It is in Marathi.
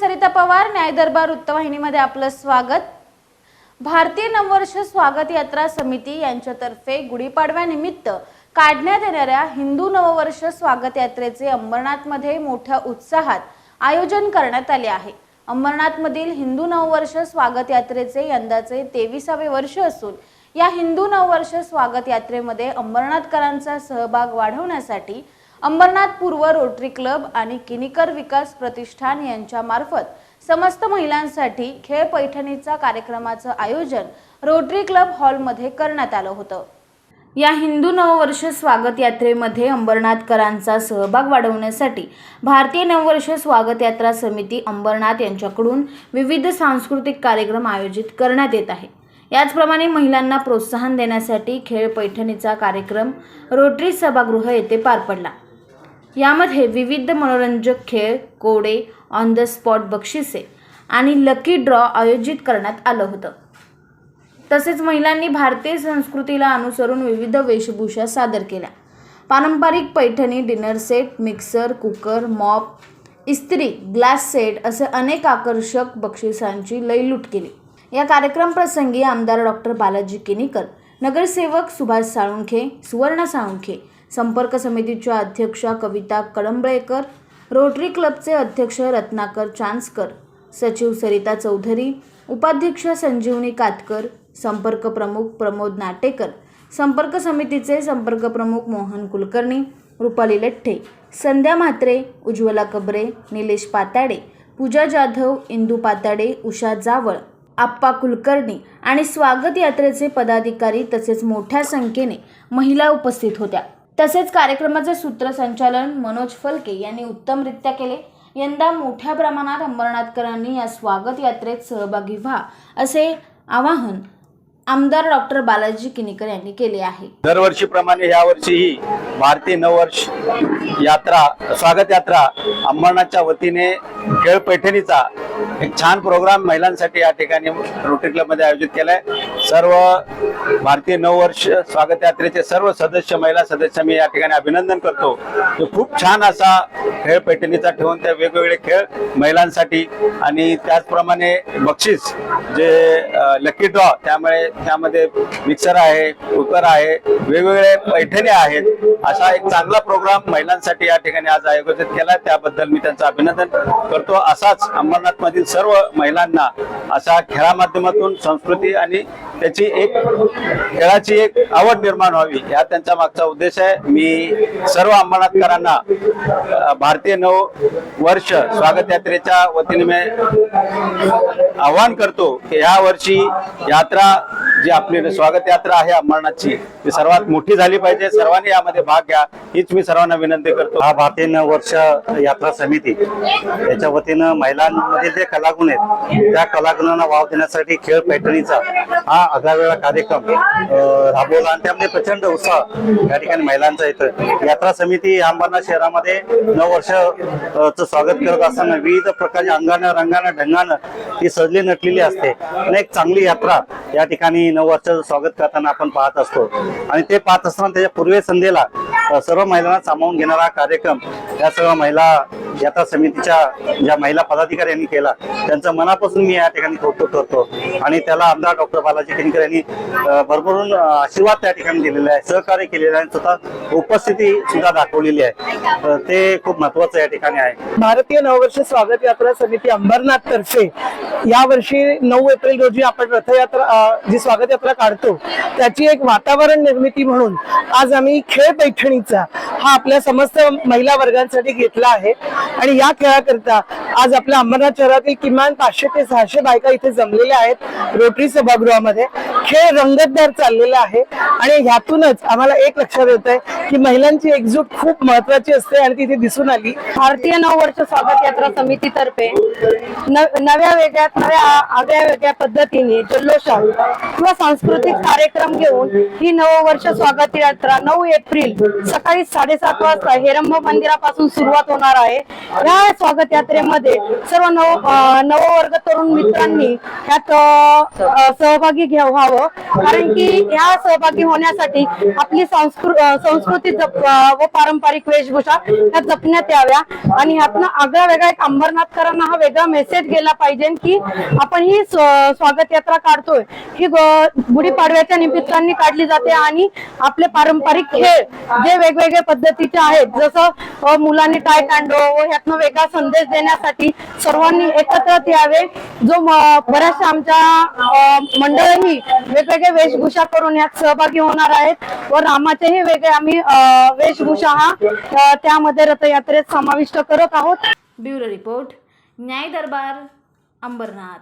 सरिता पवार न्यायदरबार वृत्तवाहिनीमध्ये आपलं स्वागत. भारतीय नववर्ष स्वागत यात्रा समिती यांच्यातर्फे गुढीपाडव्यानिमित्त काढण्यात येणाऱ्या हिंदू नववर्ष स्वागत यात्रेचे अंबरनाथमध्ये मोठ्या उत्साहात आयोजन करण्यात आले आहे. अंबरनाथमधील हिंदू नववर्ष स्वागत यात्रेचे यंदाचे तेविसावे वर्ष असून या हिंदू नववर्ष स्वागत यात्रेमध्ये अंबरनाथकरांचा सहभाग वाढवण्यासाठी अंबरनाथ पूर्व रोटरी क्लब आणि किनीकर विकास प्रतिष्ठान यांच्या मार्फत समस्त महिलांसाठी खेळ पैठणीचा कार्यक्रमाचं आयोजन रोटरी क्लब हॉलमध्ये करण्यात आलं होतं. या हिंदू नववर्ष स्वागत यात्रेमध्ये अंबरनाथकरांचा सहभाग वाढवण्यासाठी भारतीय नववर्ष स्वागत यात्रा समिती अंबरनाथ यांच्याकडून विविध सांस्कृतिक कार्यक्रम आयोजित करण्यात येत आहे. याचप्रमाणे महिलांना प्रोत्साहन देण्यासाठी खेळ पैठणीचा कार्यक्रम रोटरी सभागृह येथे पार पडला. यामध्ये विविध मनोरंजक खेळ कोडे ऑन द स्पॉट बक्षिसे आणि लकी ड्रॉ आयोजित करण्यात आलं होतं. तसेच महिलांनी भारतीय संस्कृतीला अनुसरून विविध वेशभूषा सादर केल्या. पारंपरिक Paithani dinner set mixer cooker mop इस्त्री ग्लास सेट असे अनेक आकर्षक बक्षिसांची लयलूट केली. या कार्यक्रम प्रसंगी आमदार डॉक्टर बालाजी किनीकर नगरसेवक सुभाष साळुंखे सुवर्ण साळुंखे संपर्क समितीच्या अध्यक्षा कविता कळंबळेकर रोटरी क्लबचे अध्यक्ष रत्नाकर चांसकर सचिव सरिता चौधरी उपाध्यक्ष संजीवनी कातकर संपर्क प्रमुख प्रमोद नाटेकर संपर्क समितीचे संपर्क प्रमुख मोहन कुलकर्णी रुपाली लठ्ठे संध्या म्हात्रे उज्ज्वला कबरे निलेश पाताडे पूजा जाधव इंदू पाताडे उषा जावळ आप्पा कुलकर्णी आणि स्वागत यात्रेचे पदाधिकारी तसेच मोठ्या संख्येने महिला उपस्थित होत्या. तसेच कार्यक्रमाचे सूत्रसंचालन मनोज फलके यांनी उत्तमरित्या केले. यंदा मोठ्या प्रमाणात अंबरनाथकरांनी या स्वागत यात्रेत सहभागी व्हा असे आवाहन आमदार डॉक्टर बालाजी किनीकर यांनी केले आहे. दरवर्षीप्रमाणे यावर्षीही भारतीय नववर्ष यात्रा स्वागत यात्रा अंबरनाथच्या वतीने खेळ पैठणीचा एक छान प्रोग्राम महिलांसाठी या ठिकाणी रोटरी क्लबमध्ये आयोजित केलाय. सर्व भारतीय नववर्ष स्वागत यात्रेचे सर्व सदस्य महिला सदस्य मी या ठिकाणी अभिनंदन करतो. तो खूप छान असा खेळ पैठणीचा ठेवून त्या वेगवेगळे खेळ महिलांसाठी आणि त्याचप्रमाणे बक्षीस जे लकी ड्रॉ त्यामुळे त्यामध्ये मिक्सर आहे कुकर आहे वेगवेगळे पैठणी आहेत. असा एक चांगला प्रोग्राम महिलांसाठी या ठिकाणी आज आयोजित केला त्याबद्दल मी त्यांचं अभिनंदन करतो. असाच अंबरनाथ मधील सर्व महिलांना असा खेळा माध्यमातून संस्कृती आणि त्याची एक खेळाची एक आवड निर्माण व्हावी. हा त्यांचा मागचा उद्देश आहे. मी सर्व अंबरनाथकरांना भारतीय नव वर्ष स्वागत यात्रेच्या वतीने मी आवाहन करतो की या वर्षी यात्रा जी आपली स्वागत यात्रा आहे अंबरनाथची ती सर्वात मोठी झाली पाहिजे. सर्वांनी यामध्ये भाग घ्या. हीच मी सर्वांना विनंती करतो. हा भारतीय नववर्ष यात्रा समिती याच्या वतीनं महिलांमध्ये जे कलागुण आहेत त्या कलागुणांना वाव देण्यासाठी खेळ पैठणीचा हा आगळावेगळा कार्यक्रम राबवला आणि त्यामध्ये प्रचंड उत्साह या ठिकाणी महिलांचा येतोय यात्रा समिती अंबरनाथ शहरामध्ये नऊ वर्ष चं स्वागत करत असताना विविध प्रकारच्या अंगानं रंगानं ढंगानं ती सजली नटलेली असते. आणि एक चांगली यात्रा या ठिकाणी नऊ वर्षाचं स्वागत करताना आपण पाहत असतो. आणि ते पाहत असताना त्याच्या पूर्वे संध्येला सर्व महिलांना सामावून घेणारा कार्यक्रम या सर्व महिला यात्रा समितीच्या ज्या महिला पदाधिकाऱ्यांनी केला त्यांचं मनापासून मी या ठिकाणी कौतुक करतो. आणि त्याला आमदार डॉक्टर बालाजी केणकर यांनी भरभरून आशीर्वाद त्या ठिकाणी दिलेला आहे सहकार्य केलेलं आहे स्वतः उपस्थिती सुद्धा दाखवलेली आहे. ते खूप महत्वाचं या ठिकाणी आहे. भारतीय नववर्ष स्वागत यात्रा समिती अंबरनाथ तर्फे या वर्षी नऊ एप्रिल रोजी आपण रथयात्रा जी स्वागत यात्रा काढतो त्याची एक वातावरण निर्मिती म्हणून आज आम्ही खेळ पैठणीचा हा आपल्या समस्त महिला वर्गांसाठी घेतला आहे. आणि या खेळाकरता आज आपल्या अंबरनाथ शहरातील किमान पाचशे ते सहाशे बायका इथे जमलेल्या आहेत रोटरी सभागृहामध्ये. खेळ रंगतदार चाललेला आहे आणि ह्यातूनच आम्हाला एक लक्षात येत आहे की महिलांची एकजूट खूप महत्वाची असते आणि तिथे दिसून आली. भारतीय नववर्ष स्वागत यात्रा समितीतर्फे नव्या वेगळ्या नव्या आगळ्या वेगळ्या पद्धतीने जल्लोषा किंवा सांस्कृतिक कार्यक्रम घेऊन ही नववर्ष स्वागत यात्रा नऊ एप्रिल सकाळी साडेसात वाजता हेरंब मंदिरापासून सुरुवात होणार आहे. या स्वागत यात्रेमध्ये मध्ये सर्व नव नववर्ग तरुण मित्रांनी ह्यात सहभागी घ्या व्हावं. कारण की ह्या सहभागी होण्यासाठी आपली संस्कृती जप व पारंपरिक वेशभूषा ह्या जपण्यात याव्या. आणि ह्यातनं आगळा वेगळा एक अंबरनाथकरांना हा वेगळा मेसेज गेला पाहिजे की आपण ही स्वागत यात्रा काढतोय. ही गुढीपाडव्याच्या निमित्ताने काढली जाते आणि आपले पारंपरिक खेळ जे वेगवेगळ्या पद्धतीचे आहेत जसं मुलांनी टाय कांडो व ह्यातनं वेगळा संदेश देण्यासाठी सर्वांनी एकत्रित यावे. जो बऱ्याचशा आमच्या मंडळही वेगवेगळे वेशभूषा करून यात सहभागी होणार आहेत. व रामाचेही वेगळे आम्ही वेशभूषा हा त्यामध्ये रथयात्रेत समाविष्ट करत आहोत. ब्युरो रिपोर्ट न्याय दरबार अंबरनाथ.